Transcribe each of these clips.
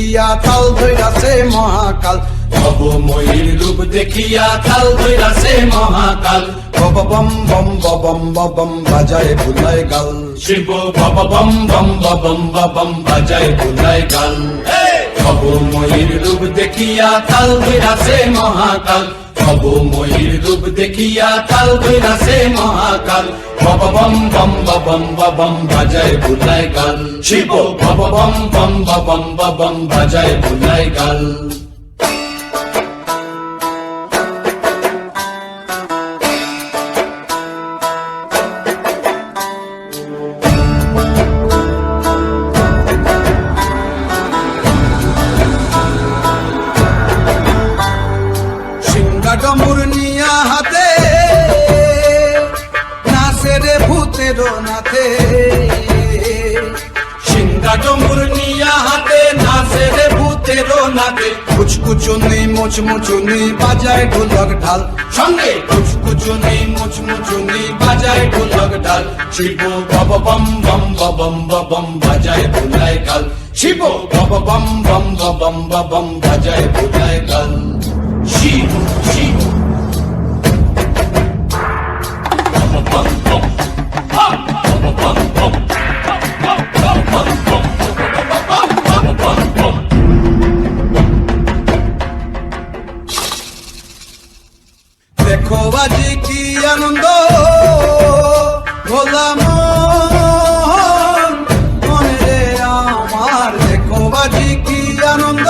দেখিয়া তাল ধৈরাছে মহাকাল। ভব ময়ূর রূপ দেখিয়া তাল ধৈরাছে মহাকাল। ভব বম বম বম বম বাজায় ভুলায় গাল। শিব ভব বম বম বম বম বাজায় বুলাই গাল। ভব ময়ূর রূপ দেখিয়া কাল ধৈরাছে মহাকাল। অবময়ীর রূপ দেখিয়া কাল ধৈরাছে মহাকাল। ভব বম বম বম বম বাজায় বুলাই গাল শিব ভব বম বম বম বম বাজায় বুলাই গাল ভূতের সিংহা ডমুর নিয়া হাতে নাচে রে ভূতেরও নাতে কুচকুচুনি মুচমুচুনি বাজায় ঢোলক ঢাল। সঙ্গে কুচকুচুনি মুচমুচুনি বাজায় ঢোলক ডাল শিব বাবা বম বম বম বম বাজায় বুলায় গাল। শিব বাবা বম বম বম বম বাজায় বুলায় গাল। শিব শিব। কি আনন্দ? ভোলা মন আমার দেখো বাজি কি আনন্দ?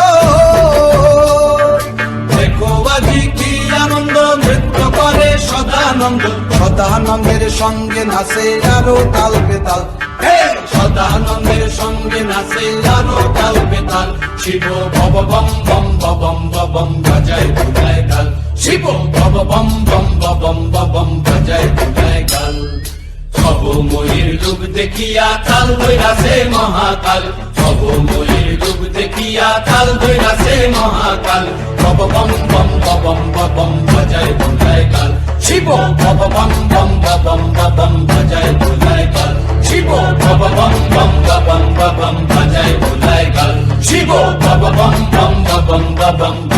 দেখো বাজি কি আনন্দ, নৃত্য করে সদানন্দ। সদানন্দের সঙ্গে নাচে আরও তাল বেতাল। সদানন্দের সঙ্গে নাচে আরও তাল বেতাল। শিব ভব বম বম বম বম বাজায় বুলায় গাল শিব ভব বম বম বম বম বাজায় বুলায় গাল সব ময়ূর রূপ দেখিয়া তাল বৈরাসে মহাকাল সব ময়ূর রূপ দেখিয়া তাল বৈরাসে মহাকাল বব বম বম বম বম বাজায় বুলায় গাল শিব ভব বম বম বম বম বাজায় বুলায় গাল শিব ভব বম বম বম বম বাজায় বুলায় গাল শিব ভব বম বম বম বম